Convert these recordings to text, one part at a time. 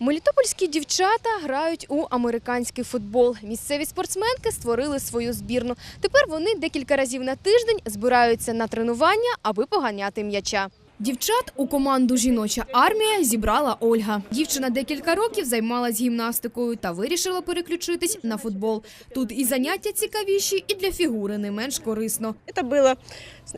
Мелітопольські дівчата грають у американський футбол. Місцеві спортсменки створили свою збірну. Тепер вони декілька разів на тиждень збираються на тренування, аби поганяти м'яча. Дівчат у команду Жіноча армія зібрала Ольга. Дівчина декілька років займалась гімнастикою та вирішила переключитись на футбол. Тут і заняття цікавіші, і для фігури не менш корисно. Это было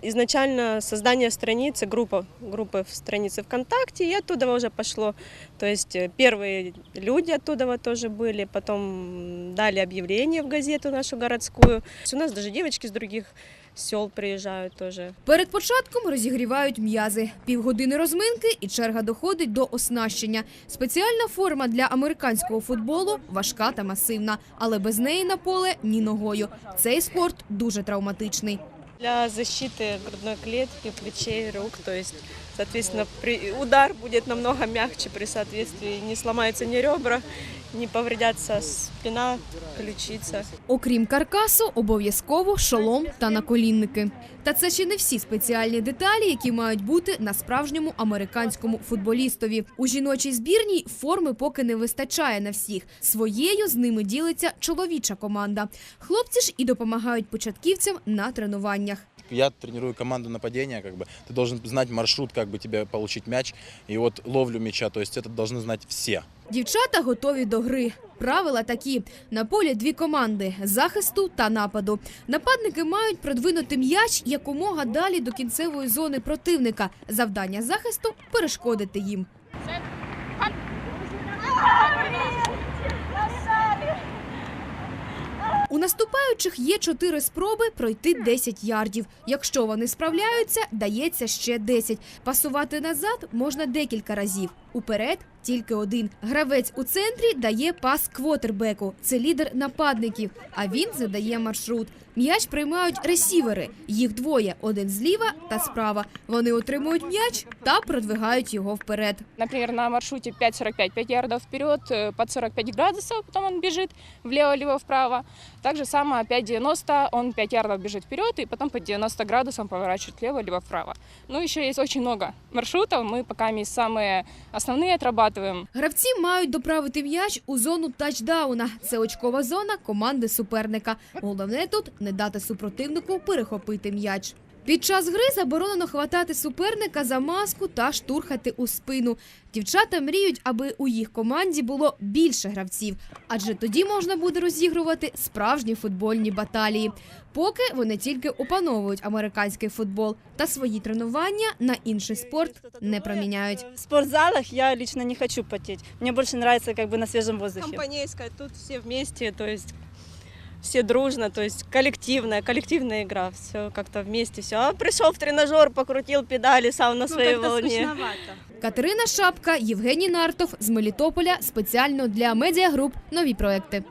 изначально создание страницы, группа, группы в странице ВКонтакте, и оттуда уже пошло. То есть э, первые люди оттуда вот тоже были, потом дали объявление в газету нашу городскую. У нас даже девочки с других сел приезжают тоже. Перед початком розігрівають м'язи. Півгодини розминки і черга доходить до оснащення. Спеціальна форма для американського футболу важка та масивна, але без неї на поле ні ногою. Цей спорт дуже травматичний. Для защиты грудной клетки, плечей, рук, то есть, соответственно, при- удар будет намного мягче при соответствии, не сломаются ни ребра, не повредятся спина, ключица. Окрім каркасу, обов'язково шолом та наколінники. Та це ще не всі спеціальні деталі, які мають бути на справжньому американському футболістові. У жіночій збірній форми поки не вистачає на всіх. Своєю з ними ділиться чоловіча команда. Хлопці ж і допомагають початківцям на тренуваннях Я тренирую команду нападения, как бы ты должен знать маршрут, как бы тебе получить мяч, и вот ловлю мяча, то есть это должны знать все. Дівчата готові до гри. Правила такі: на полі дві команди захисту та нападу. Нападники мають продвинути м'яч якомога далі до кінцевої зони противника. Завдання захисту перешкодити їм. Наступаючих є чотири спроби пройти 10 ярдів. Якщо вони справляються, дається ще 10. Пасувати назад можна декілька разів. Уперед тільки один. Гравець у центрі дає пас квотербеку. Це лідер нападників, а він задає маршрут. М'яч приймають ресівери. Їх двоє: один зліва та справа. Вони отримують м'яч та продвигають його вперед. Например, на маршруте 5.45, 5 ярдов вперед, э, под 45 градусов, потом он бежит влево, либо вправо. Так же самое 5.90, он 5 ярдов бежит вперед, и потом по 90 градусам поворачивает влево, либо вправо. Ну, еще есть очень много маршрутов, мы пока есть самые основные отрабатываем. Гравці мають доправити м'яч у зону тачдауна. Це очкова зона команди суперника. Головне тут не дати супротивнику перехопити м'яч. Під час гри заборонено хватати суперника за маску та штурхати у спину. Дівчата мріють, аби у їх команді було більше гравців, адже тоді можна буде розігрувати справжні футбольні баталії. Поки вони тільки опановують американський футбол та свої тренування на інший спорт не проміняють. В спортзалах я лично не хочу. Мне больше нравится как бы на свежем воздухе. Компанейская, тут все вместе, то есть все дружно, то есть коллективная, коллективная игра, все как-то вместе, все. А пришел в тренажер, покрутил педали сам на Ну, своей как-то волне. Смешновато. Катерина Шапка, Євгеній Нартов з Мелітополя спеціально для медіагруп нові проекти.